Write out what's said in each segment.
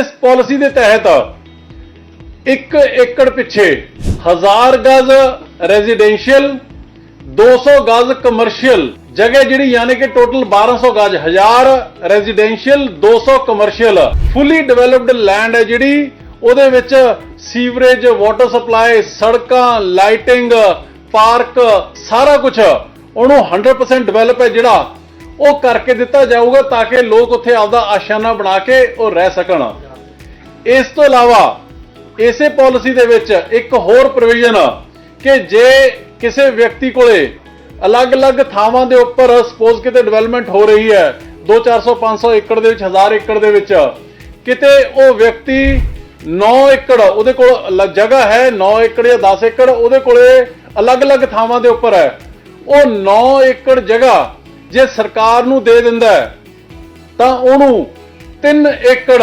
ਇਸ ਪਾਲਿਸੀ ਦੇ ਤਹਿਤ 1 ਏਕੜ ਪਿੱਛੇ 1000 ਗਜ਼ ਰੈਜ਼ੀਡੈਂਸ਼ੀਅਲ 200 ਗਜ਼ ਕਮਰਸ਼ੀਅਲ ਜਗ੍ਹਾ ਜਿਹੜੀ ਯਾਨੀ ਕਿ ਟੋਟਲ 1200 ਗਜ਼ 1000 residential 200 commercial fully developed land ਹੈ ਜਿਹੜੀ। ਉਹਦੇ ਵਿੱਚ ਸੀਵਰੇਜ ਵਾਟਰ ਸਪਲਾਈ ਸੜਕਾਂ ਲਾਈਟਿੰਗ ਪਾਰਕ ਸਾਰਾ ਕੁਝ ਉਹਨੂੰ 100% ਡਿਵੈਲਪ ਹੈ ਜਿਹੜਾ। ਉਹ ਕਰਕੇ ਦਿੱਤਾ ਜਾਊਗਾ ਤਾਂ ਕਿ ਲੋਕ ਉੱਥੇ ਆਪਦਾ ਆਸ਼ਾਨਾ ਬਣਾ ਕੇ ਉਹ ਰਹਿ ਸਕਣ। ਇਸ ਤੋਂ ਇਲਾਵਾ ਇਸੇ ਪਾਲਿਸੀ ਦੇ ਵਿੱਚ ਇੱਕ ਹੋਰ ਪ੍ਰੋਵੀਜ਼ਨ ਕਿ ਜੇ ਕਿਸੇ ਵਿਅਕਤੀ ਕੋਲੇ ਅਲੱਗ-ਅਲੱਗ ਥਾਵਾਂ ਦੇ ਉੱਪਰ ਸਪੋਜ਼ ਕਿਤੇ ਡਿਵੈਲਪਮੈਂਟ ਹੋ ਰਹੀ ਹੈ 2 400 500 ਏਕੜ ਦੇ ਵਿੱਚ 1000 ਏਕੜ ਦੇ ਵਿੱਚ, ਕਿਤੇ ਉਹ ਵਿਅਕਤੀ 9 ਏਕੜ, ਉਹਦੇ ਕੋਲ ਜਗ੍ਹਾ ਹੈ 9 ਏਕੜ ਜਾਂ 10 ਏਕੜ, ਉਹਦੇ ਕੋਲੇ ਅਲੱਗ-ਅਲੱਗ ਥਾਵਾਂ ਦੇ ਉੱਪਰ ਹੈ, ਉਹ 9 ਏਕੜ ਜਗ੍ਹਾ ਜੇ ਸਰਕਾਰ ਨੂੰ ਦੇ ਦਿੰਦਾ ਤਾਂ ਉਹਨੂੰ 3 ਏਕੜ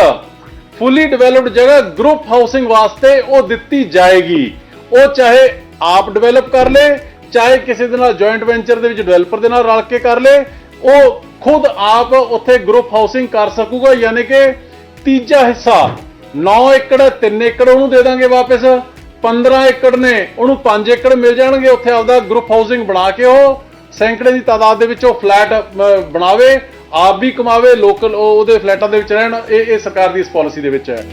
ਫੁੱਲੀ ਡਿਵੈਲਪਡ ਜਗ੍ਹਾ ਗਰੁੱਪ ਹਾਊਸਿੰਗ ਵਾਸਤੇ ਉਹ ਦਿੱਤੀ ਜਾਏਗੀ। ਉਹ ਚਾਹੇ ਆਪ ਡਿਵੈਲਪ ਕਰ ਲੇ, ਚਾਹੇ ਕਿਸੇ ਦੇ ਨਾਲ ਜੁਆਇੰਟ ਵੈਂਚਰ ਦੇ ਵਿੱਚ ਡਿਵੈਲਪਰ ਦੇ ਨਾਲ ਰਲ ਕੇ ਕਰ ਲੇ, ਉਹ ਖੁਦ ਆਪ ਉੱਥੇ ਗਰੁੱਪ ਹਾਊਸਿੰਗ ਕਰ ਸਕੂਗਾ, ਯਾਨੀ ਕਿ ਤੀਜਾ ਹਿੱਸਾ 9 ਏਕੜ 3 ਏਕੜ ਉਹਨੂੰ ਦੇ ਦਾਂਗੇ ਵਾਪਸ 15 ਏਕੜ ਨੇ, ਉਹਨੂੰ 5 ਏਕੜ ਮਿਲ ਜਾਣਗੇ, ਉੱਥੇ ਆਪਦਾ ਗਰੁੱਪ ਹਾਊਸਿੰਗ ਬਣਾ ਕੇ ਉਹ ਸੈਂਕੜੇ ਦੀ ਤਾਦਾਦ ਦੇ ਵਿੱਚ ਉਹ ਫਲੈਟ ਬਣਾਵੇ। ਆਪ ਵੀ ਕਮਾਵੇ, ਲੋਕਲ ਉਹਦੇ ਫਲੈਟਾਂ ਦੇ ਵਿੱਚ ਰਹਿਣ, ਇਹ ਇਹ ਸਰਕਾਰ ਦੀ ਇਸ ਪਾਲਿਸੀ ਦੇ ਵਿੱਚ ਹੈ।